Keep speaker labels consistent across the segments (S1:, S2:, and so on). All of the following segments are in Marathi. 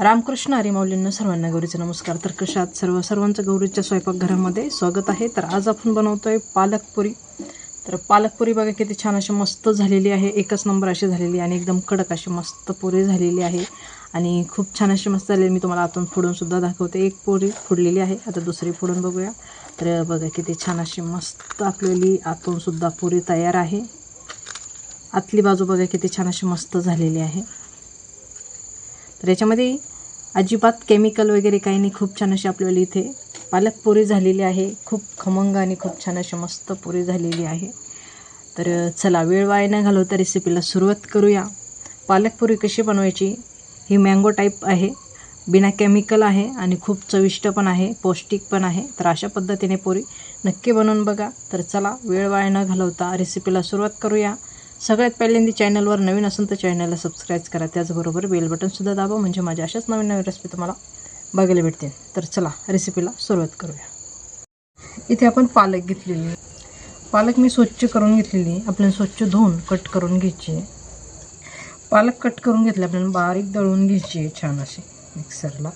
S1: रामकृष्ण हरिमाऊलींना सर्वांना गौरीचा नमस्कार. तर कशात सर्व सर्वांचं गौरीच्या स्वयंपाकघरामध्ये स्वागत आहे. तर आज आपण बनवतो आहे पालक पालकपुरी. तर पालकपुरी बघा किती छान अशी मस्त झालेली आहे. एकच नंबर अशी झालेली आणि एकदम कडक अशी मस्त पुरी झालेली आहे. आणि खूप छान अशी मस्त झालेली मी तुम्हाला आतून फोडूनसुद्धा दाखवते. एक पुरी फोडलेली आहे. आता दुसरी फोडून बघूया. तर बघा किती छान अशी मस्त आपलेली आतूनसुद्धा पुरी तयार आहे. आतली बाजू बघा किती छान अशी मस्त झालेली आहे. तर याच्यामध्ये अजिबात केमिकल वगैरे काही नाही. खूप छान अशी आपल्याला इथे पालक पुरी झालेली आहे. खूप खमंग आणि खूप छान अशी मस्त पुरी झालेली आहे. तर चला वेळ वाया न घालवता रेसिपीला सुरुवात करूया. पालक पुरी कशी बनवायची? ही मँगो टाईप आहे. बिना केमिकल आहे आणि खूप चविष्ट पण आहे पौष्टिक पण आहे. तर अशा पद्धतीने पुरी नक्की बनवून बघा. तर चला वेळ वाया न घालवता रेसिपीला सुरुवात करूया. सगळ्यात पहिल्यांदा चॅनलवर नवीन असेल तर चॅनलला सबस्क्राईब करा. त्याचबरोबर बेल बटनसुद्धा दाबा. म्हणजे माझ्या अशाच नवीन नवीन रेसिपी तुम्हाला बघायला भेटतील. तर चला रेसिपीला सुरुवात करूया. इथे आपण पालक घेतलेली. पालक मी स्वच्छ करून घेतलेली. आहे. आपल्याला स्वच्छ धुवून कट करून घ्यायची. पालक कट करून घेतले आपल्याला बारीक दळून घ्यायची छान अशी मिक्सरला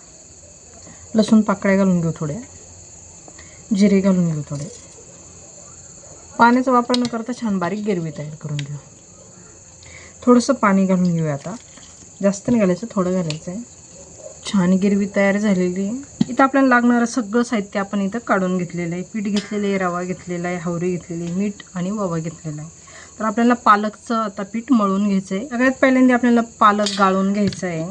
S1: लसूण पाकळ्या घालून घेऊ थोड्या. जिरे घालून घेऊ थोडे. पाण्याचा वापर न करता छान बारीक गिरवी तयार करून घेऊ. थोडंसं पाणी घालून घेऊया आता. जास्त नाही घालायचं थोडं घालायचं आहे छान गिरवी तयार झालेली आहे. इथं आपल्याला लागणारं सगळं साहित्य आपण इथं काढून घेतलेलं आहे. पीठ घेतलेलं आहे रवा घेतलेला आहे हावरी घेतलेली आहे मीठ आणि ओवा घेतलेला आहे. तर आपल्याला पालकचं आता पीठ मळून घ्यायचं आहे सगळ्यात पहिल्यांदा आपल्याला पालक गाळून घ्यायचं आहे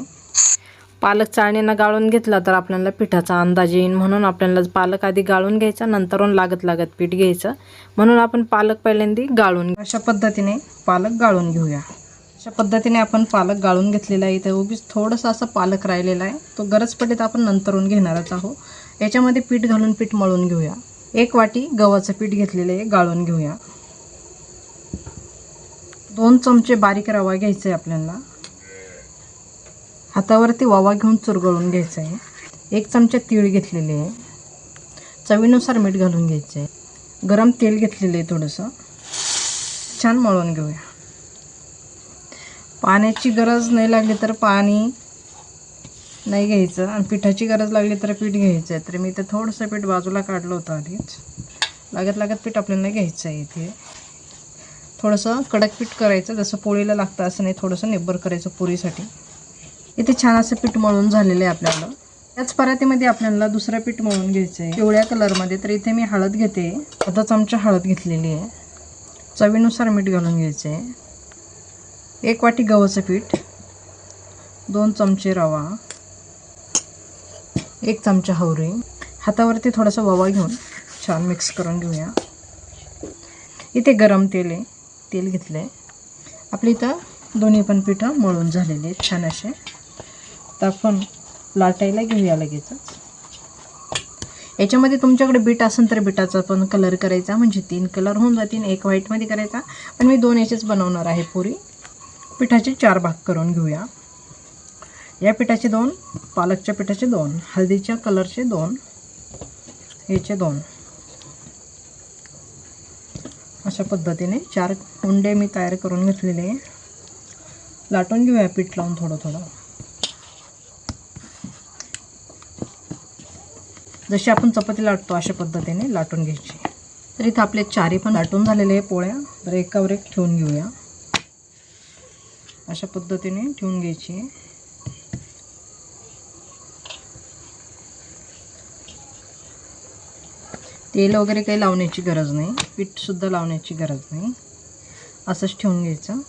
S1: पालक चाळणीनं गाळून घेतला तर आपल्याला पिठाचा अंदाज येईल म्हणून आपल्याला पालक आधी गाळून घ्यायचा नंतरून लागत लागत पीठ घ्यायचं. म्हणून आपण पालक पहिल्यांदा गाळून अशा पद्धतीने पालक गाळून घेऊया. अशा पद्धतीने आपण पालक गाळून घेतलेला आहे. इथे उगीच थोडंसं असं पालक राहिलेला आहे. तो गरज पडेल आपण नंतरून घेणारच आहोत. याच्यामध्ये पीठ घालून पीठ मळून घेऊया. एक वाटी गव्हाचं पीठ घेतलेलं आहे गाळून घेऊया. दोन चमचे बारीक रवा घ्यायचा आहे आपल्याला. हातावरती वावा घेऊन चुरगळून घ्यायचं आहे एक चमचे तीळ घेतलेले आहे. चवीनुसार मीठ घालून घ्यायचं आहे गरम तेल घेतलेलं आहे थोडंसं. छान मळून घेऊया. पाण्याची गरज नाही लागली तर पाणी नाही घ्यायचं. आणि पिठाची गरज लागली तर पीठ घ्यायचं आहे. तर मी इथं थोडंसं पीठ बाजूला काढलं होतं आधीच. लागत लागत पीठ आपल्याला घ्यायचं आहे इथे. थोडंसं कडक पीठ करायचं. जसं पोळीला लागतं असं नाही थोडंसं निब्बर करायचं पुरीसाठी. इथे छान असं पीठ मळून झालेलं आहे आपल्याला. त्याच परातीमध्ये आपल्याला दुसरं पीठ मळून घ्यायचं आहे. पिवळ्या कलरमध्ये. तर इथे मी हळद घेते. अर्धा चमचा हळद घेतलेली आहे. चवीनुसार मीठ घालून घ्यायचं आहे. एक वाटी गव्हाचं पीठ दोन चमचे रवा एक चमचा हवरी हातावरती थोडासा ववा घेऊन छान मिक्स करून घेऊया. इथे गरम तेल आहे तेल घेतलं आहे आपली इथं दोन्ही पण पिठं मळून झालेली आहेत छान असे. तर आपण लाटायला घेऊया लगेचच. याच्यामध्ये तुमच्याकडे बीट असेल तर बिटाचा पण कलर करायचा म्हणजे तीन कलर होऊन जातील एक व्हाईटमध्ये करायचा. पण मी दोन याचेच बनवणार आहे पुरी. पिठाचे चार भाग करून घेऊया. या पिठाचे दोन पालकच्या पिठाचे दोन हळदीच्या कलरचे दोन याचे दोन. अशा पद्धतीने चार उंडे मी तयार करून घेतलेले लाटून घेऊया पीठ लावून थोडं थोडं जशी आपण चपाती लाटतो अशा पद्धतीने लाटून घ्यायची. तर इथं आपले चारी पण लाटून झालेले आहे पोळ्या. तर एकावर एक ठेवून घेऊया. अशा पद्धतीने ठेवून घ्यायची. आहे तेल वगैरे काही लावण्याची गरज नाही. पीठसुद्धा लावण्याची गरज नाही. असंच ठेवून घ्यायचं.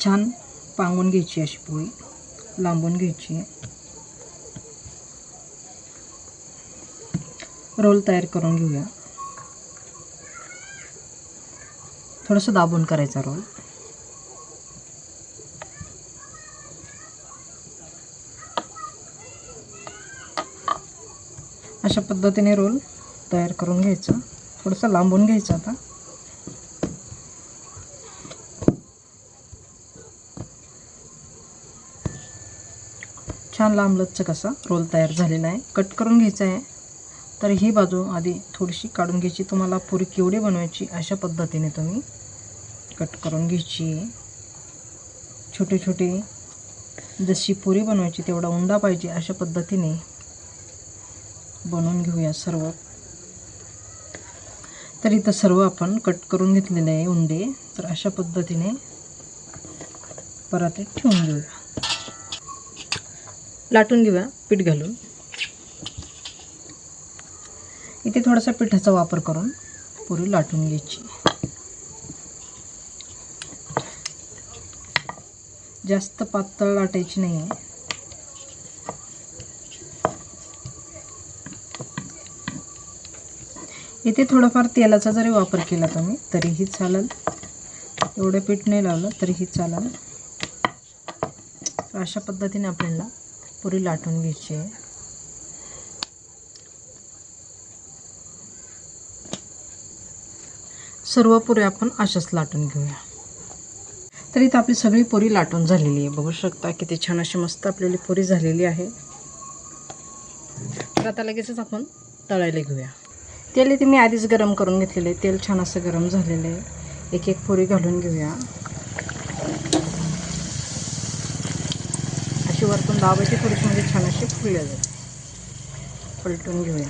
S1: छान पांगून घ्यायची अशी पोळी. लांबून घ्यायची. आहे रोल तयार करून घेऊया. थोडंसं दाबून करायचा रोल. अशा पद्धतीने रोल तयार करून घ्यायचा. थोडंसं लांबून घ्यायचं आता. छान लांब असा रोल तयार झालेला आहे. कट करून घ्यायचा आहे. तर ही बाजू आधी थोडीशी काढून घ्यायची. तुम्हाला पुरी केवढी बनवायची अशा पद्धतीने तुम्ही कट करून घ्यायची. छोटे छोटे जशी पुरी बनवायची तेवढा उंडा पाहिजे अशा पद्धतीने बनवून घेऊया सर्व. तर इथं सर्व आपण कट करून घेतलेले आहे उंडे. तर अशा पद्धतीने परातीत ठेवून घेऊया. लाटून घेऊया पीठ घालून. इथे थोडासा पिठाचा वापर करून पुरी लाटून घ्यायची. जास्त पातळ लाटायची नाही आहे इथे थोडंफार तेलाचा जरी वापर केला तुम्ही तरीही चालेल. एवढं पीठ नाही लावलं तरीही चालेल. अशा पद्धतीने आपल्याला पुरी लाटून घ्यायची आहे. सर्व पुऱ्या आपण अशाच लाटून घेऊया. तर इथं आपली सगळी पुरी लाटून झालेली आहे. बघू शकता किती छान अशी मस्त आपल्याली पुरी झालेली आहे. तर आता लगेचच आपण तळायला घेऊया. तेल इथे मी आधीच गरम करून घेतलेलं आहे. तेल छान असं गरम झालेलं आहे. एक एक पुरी घालून घेऊया. अशी वरतून दाबायची थोडीशी म्हणजे छान अशी फुलल्या जाते पलटून घेऊया.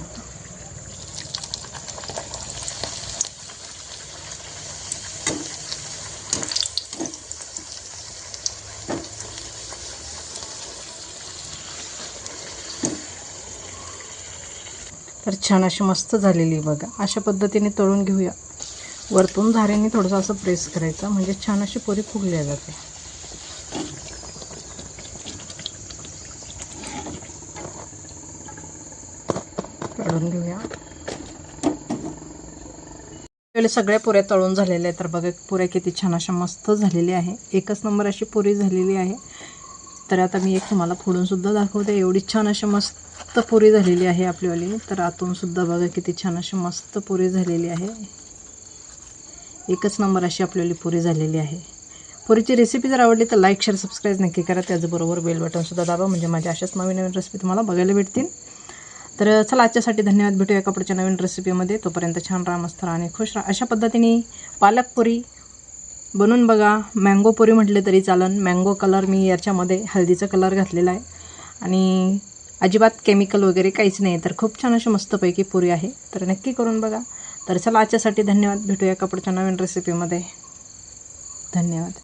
S1: तर छान अशी मस्त झालेली आहे बघा. अशा पद्धतीने तळून घेऊया. वरतून धारेने थोडंसं असं प्रेस करायचं. म्हणजे छान अशी पोरी फुगल्या जाते. तळून घेऊया. पहिले सगळ्या पुऱ्या तळून झालेल्या आहेत. तर बघा पुऱ्या किती छान अशा मस्त झालेल्या आहे. एकच नंबर अशी पुरी झालेली आहे. तर आता मी एक तुम्हाला फोडून सुद्धा दाखवते. एवढी छान अशी मस्त मस्त पुरी झालेली आहे आपलीवाली. तर आतूनसुद्धा बघा किती छान अशी मस्त पुरी झालेली आहे. एकच नंबर अशी आपल्याली पुरी झालेली आहे. पुरीची रेसिपी जर आवडली तर लाईक शेअर सबस्क्राईब नक्की करा. त्याचबरोबर बेल बटनसुद्धा दाबा. म्हणजे माझ्या अशाच नवीन नवीन रेसिपी तुम्हाला बघायला भेटतील. तर चला आजच्यासाठी धन्यवाद. भेटूया एका नवीन रेसिपीमध्ये तोपर्यंत छान राहा मस्त राहा आणि खुश राहा. अशा पद्धतीने पालक पुरी बनवून बघा. मँगो पुरी म्हटले तरी चालन. मँगो कलर मी याच्यामध्ये हळदीचा कलर घातलेला आहे. आणि अजिबात केमिकल वगैरे काहीच नाही. तर खूप छान अशी मस्तपैकी पुरी आहे. तर नक्की करून बघा. तर चला आजच्यासाठी धन्यवाद. भेटूया कपडच्या नवीन रेसिपीमध्ये धन्यवाद.